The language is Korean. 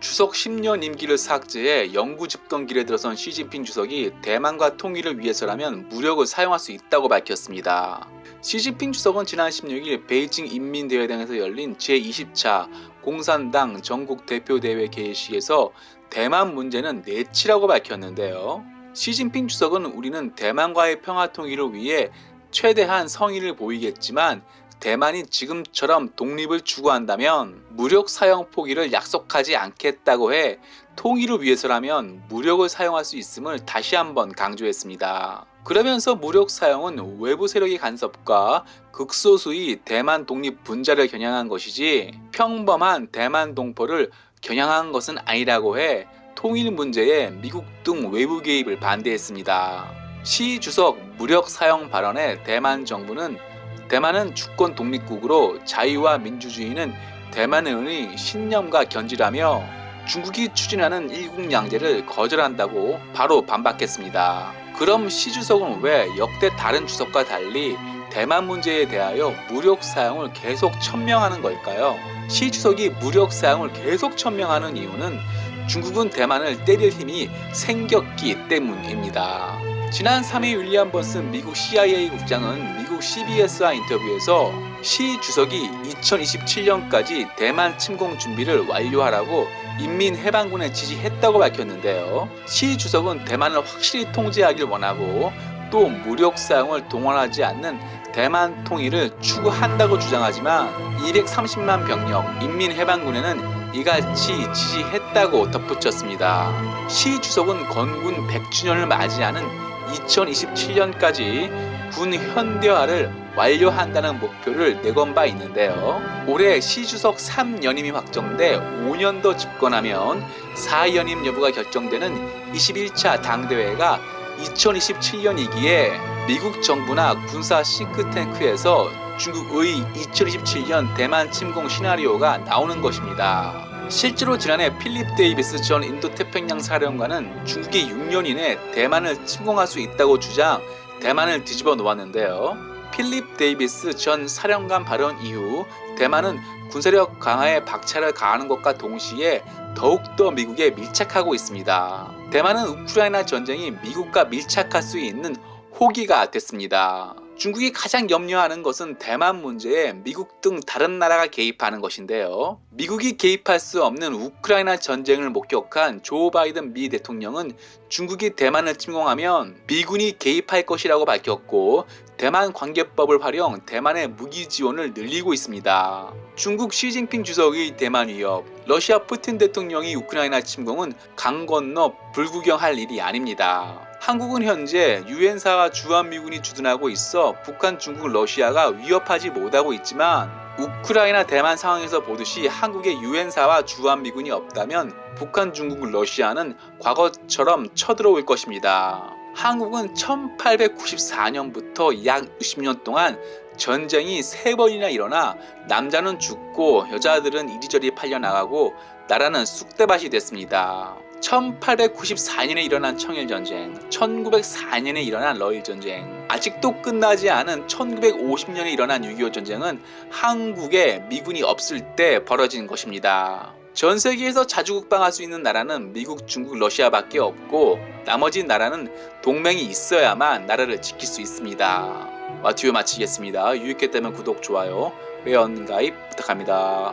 주석 10년 임기를 삭제해 영구 집권 길에 들어선 시진핑 주석이 대만과 통일을 위해서라면 무력을 사용할 수 있다고 밝혔습니다. 시진핑 주석은 지난 16일 베이징 인민대회당에서 열린 제20차 공산당 전국 대표대회 개회식에서 대만 문제는 내치라고 밝혔는데요. 시진핑 주석은 우리는 대만과의 평화 통일을 위해 최대한 성의를 보이겠지만 대만이 지금처럼 독립을 추구한다면 무력 사용 포기를 약속하지 않겠다고 해 통일을 위해서라면 무력을 사용할 수 있음을 다시 한번 강조했습니다. 그러면서 무력 사용은 외부 세력의 간섭과 극소수의 대만 독립 분자를 겨냥한 것이지 평범한 대만 동포를 겨냥한 것은 아니라고 해 통일 문제에 미국 등 외부 개입을 반대했습니다. 시 주석 무력 사용 발언에 대만 정부는 대만은 주권 독립국으로 자유와 민주주의는 대만의 신념과 견지라며 중국이 추진하는 일국양제를 거절한다고 바로 반박했습니다. 그럼 시 주석은 왜 역대 다른 주석과 달리 대만 문제에 대하여 무력 사용을 계속 천명하는 걸까요? 시 주석이 무력 사용을 계속 천명하는 이유는 중국은 대만을 때릴 힘이 생겼기 때문입니다. 지난 3일 윌리엄 번슨 미국 CIA 국장은 미국 CBS와 인터뷰에서 시 주석이 2027년까지 대만 침공 준비를 완료하라고 인민해방군에 지시했다고 밝혔는데요. 시 주석은 대만을 확실히 통제하길 원하고 또 무력 사용을 동원하지 않는 대만 통일을 추구한다고 주장하지만 230만 병력 인민해방군에는 이같이 지시했다고 덧붙였습니다. 시 주석은 건군 100주년을 맞이하는 2027년까지 군 현대화를 완료한다는 목표를 내건 바 있는데요. 올해 시 주석 3연임이 확정돼 5년 더 집권하면 4연임 여부가 결정되는 21차 당대회가 2027년이기에 미국 정부나 군사 싱크탱크에서 중국의 2027년 대만 침공 시나리오가 나오는 것입니다. 실제로 지난해 필립 데이비스 전 인도 태평양 사령관은 중국이 6년 이내 대만을 침공할 수 있다고 주장 대만을 뒤집어 놓았는데요. 필립 데이비스 전 사령관 발언 이후 대만은 군사력 강화에 박차를 가하는 것과 동시에 더욱더 미국에 밀착하고 있습니다. 대만은 우크라이나 전쟁이 미국과 밀착할 수 있는 호기가 됐습니다. 중국이 가장 염려하는 것은 대만 문제에 미국 등 다른 나라가 개입하는 것인데요. 미국이 개입할 수 없는 우크라이나 전쟁을 목격한 조 바이든 미 대통령은 중국이 대만을 침공하면 미군이 개입할 것이라고 밝혔고 대만 관계법을 활용 대만의 무기 지원을 늘리고 있습니다. 중국 시진핑 주석의 대만 위협, 러시아 푸틴 대통령이 우크라이나 침공은 강 건너 불구경할 일이 아닙니다. 한국은 현재 유엔사와 주한미군이 주둔하고 있어 북한, 중국, 러시아가 위협하지 못하고 있지만 우크라이나 대만 상황에서 보듯이 한국의 유엔사와 주한미군이 없다면 북한, 중국, 러시아는 과거처럼 쳐들어올 것입니다. 한국은 1894년부터 약 60년 동안 전쟁이 세 번이나 일어나 남자는 죽고 여자들은 이리저리 팔려 나가고 나라는 쑥대밭이 됐습니다. 1894년에 일어난 청일전쟁, 1904년에 일어난 러일전쟁, 아직도 끝나지 않은 1950년에 일어난 6.25 전쟁은 한국에 미군이 없을 때 벌어진 것입니다. 전 세계에서 자주 국방할 수 있는 나라는 미국, 중국, 러시아밖에 없고 나머지 나라는 동맹이 있어야만 나라를 지킬 수 있습니다. 마튜브 마치겠습니다. 유익했다면 구독, 좋아요, 회원 가입 부탁합니다.